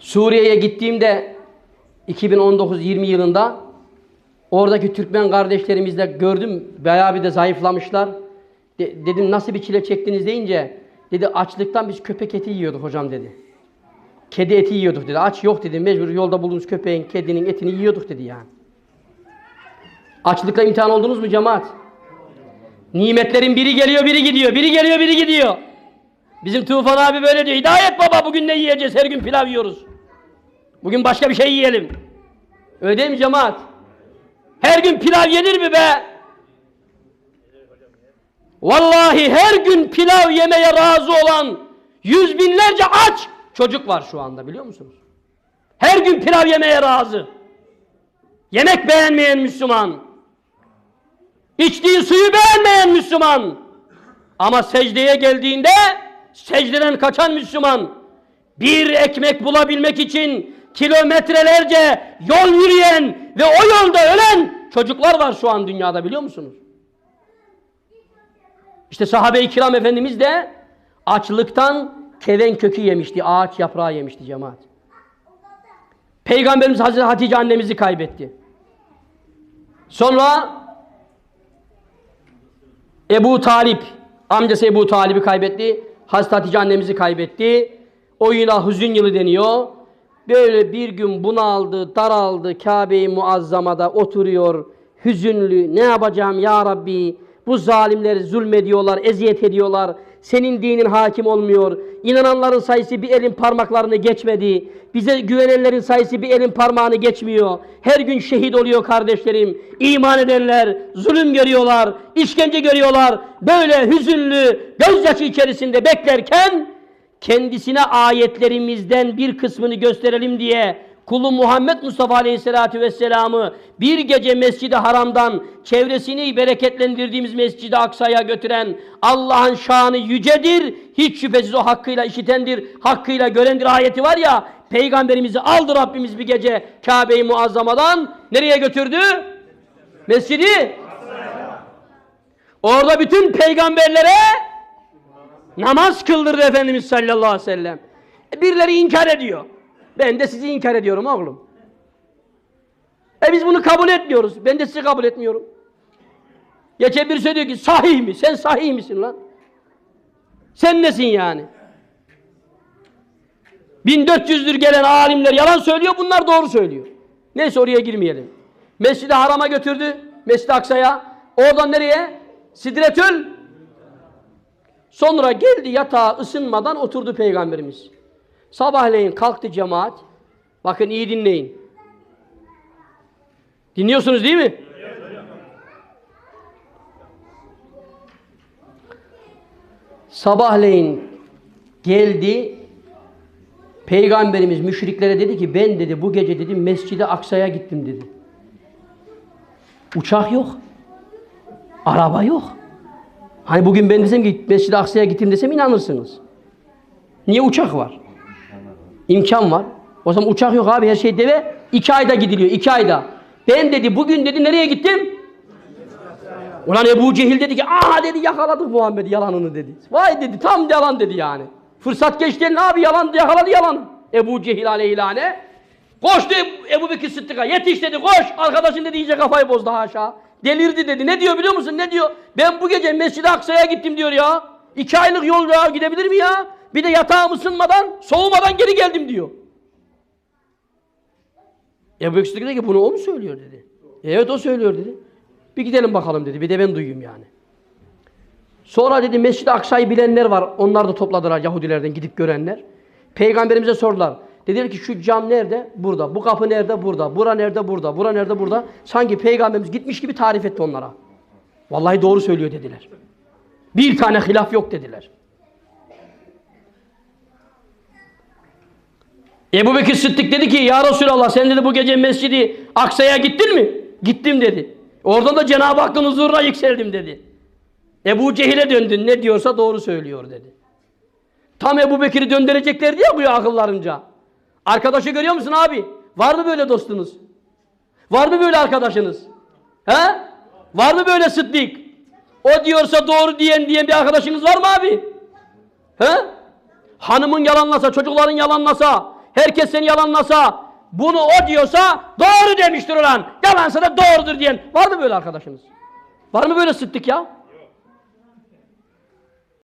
Suriye'ye gittiğimde 2019-20 yılında oradaki Türkmen kardeşlerimizle gördüm. Bayağı bir de zayıflamışlar. De- dedim nasıl bir çile çektiniz deyince dedi açlıktan biz köpek eti yiyorduk hocam dedi. Kedi eti yiyorduk dedi. Aç yok dedi. Mecbur yolda bulduğumuz köpeğin, kedinin etini yiyorduk dedi yani. Açlıkla imtihan oldunuz mu cemaat? Nimetlerin biri geliyor, biri gidiyor. Biri geliyor, biri gidiyor. Bizim Tufan abi böyle diyor. Hidayet baba bugün ne yiyeceğiz? Her gün pilav yiyoruz. Bugün başka bir şey yiyelim. Öyle değil mi cemaat? Her gün pilav yenir mi be? Vallahi her gün pilav yemeye razı olan yüz binlerce aç çocuk var şu anda biliyor musunuz? Her gün pilav yemeye razı. Yemek beğenmeyen Müslüman. İçtiği suyu beğenmeyen Müslüman. Ama secdeye geldiğinde secdeden kaçan Müslüman. Bir ekmek bulabilmek için kilometrelerce yol yürüyen ve o yolda ölen çocuklar var şu an dünyada biliyor musunuz? İşte sahabe-i kiram efendimiz de açlıktan keven kökü yemişti, ağaç yaprağı yemişti cemaat. Peygamberimiz Hazreti Hatice annemizi kaybetti. Sonra Ebu Talip, amcası Ebu Talip'i kaybetti. Hazreti Hatice annemizi kaybetti. O yıla hüzün yılı deniyor. Böyle bir gün bunaldı, daraldı, Kabe-i Muazzama'da oturuyor, hüzünlü. Ne yapacağım ya Rabbi? Bu zalimler zulmediyorlar, eziyet ediyorlar. Senin dinin hakim olmuyor. İnananların sayısı bir elin parmaklarını geçmedi. Bize güvenenlerin sayısı bir elin parmağını geçmiyor. Her gün şehit oluyor kardeşlerim. İman edenler zulüm görüyorlar, işkence görüyorlar. Böyle hüzünlü, gözyaşı içerisinde beklerken kendisine ayetlerimizden bir kısmını gösterelim diye kulu Muhammed Mustafa Aleyhisselatü Vesselam'ı bir gece Mescid-i Haram'dan çevresini bereketlendirdiğimiz Mescid-i Aksa'ya götüren Allah'ın şanı yücedir. Hiç şüphesiz o hakkıyla işitendir, hakkıyla görendir ayeti var ya Peygamberimizi aldı Rabbimiz bir gece Kabe-i Muazzama'dan nereye götürdü? Mescidi Orada bütün peygamberlere namaz kıldırdı Efendimiz sallallahu aleyhi ve sellem. E, Birileri inkar ediyor. Ben de sizi inkar ediyorum oğlum. E biz bunu kabul etmiyoruz. Ben de sizi kabul etmiyorum. Geçen birisi diyor ki sahih mi? Sen sahih misin lan? Sen nesin yani? 1400'dür gelen alimler yalan söylüyor, bunlar doğru söylüyor. Neyse oraya girmeyelim. Mescid-i Haram'a götürdü, Mescid-i Aksa'ya. Oradan nereye? Sidretül. Sonra geldi yatağa ısınmadan oturdu Peygamberimiz. Sabahleyin kalktı cemaat. Bakın iyi dinleyin. Dinliyorsunuz değil mi? Sabahleyin geldi. Peygamberimiz müşriklere dedi ki ben dedi bu gece dedi Mescid-i Aksa'ya gittim dedi. Uçak yok. Araba yok. Hani bugün ben desem ki Mescid-i Aksa'ya gittim desem inanırsınız. Niye uçak var? İmkan var. O zaman uçak yok abi her şey deve. iki ayda gidiliyor iki ayda. Ben dedi bugün dedi nereye gittim? Ulan Ebu Cehil dedi ki aa dedi yakaladık Muhammed yalanını dedi. Vay dedi tam yalan dedi yani. Fırsat geçti ne abi yalan yakaladı yalan. Ebu Cehil aleyhilane. Koştu Ebu Bekir Sıddık'a yetiş dedi koş. Arkadaşın dedi iyice kafayı bozdu haşa. Delirdi dedi. Ne diyor biliyor musun ne diyor? Ben bu gece Mescid-i Aksa'ya gittim diyor ya. İki aylık yol ya gidebilir mi ya? Bir de yatağım ısınmadan soğumadan geri geldim diyor. Ebu Bekir dedi ki bunu o mu söylüyor dedi. Evet o söylüyor dedi. Bir gidelim bakalım dedi. Bir de ben duyayım yani. Sonra dedi Mescid-i Aksa'yı bilenler var. Onlar da topladılar Yahudilerden gidip görenler. Peygamberimize sordular. Dediler ki şu cam nerede? Burada. Bu kapı nerede? Burada. Bura nerede? Burada. Bura nerede? Burada. Sanki Peygamberimiz gitmiş gibi tarif etti onlara. Vallahi doğru söylüyor dediler. Bir tane hilaf yok dediler. Ebu Bekir Sıddık dedi ki ya Resulallah sen dedi bu gece Mescidi Aksa'ya gittin mi? Gittim dedi. Oradan da Cenab-ı Hakk'ın huzuruna yükseldim dedi. Ebu Cehil'e döndün ne diyorsa doğru söylüyor dedi. Tam Ebu Bekir'i döndüreceklerdi ya bu ya akıllarınca. Arkadaşı görüyor musun abi? Var mı böyle dostunuz? Var mı böyle arkadaşınız? He? Var mı böyle sıddık? O diyorsa doğru diyen diyen bir arkadaşınız var mı abi? He? Hanımın yalanlasa, çocukların yalanlasa, herkes seni yalanlasa, bunu o diyorsa doğru demiştir ulan. Yalansa da doğrudur diyen var mı böyle arkadaşınız? Var mı böyle sıddık ya?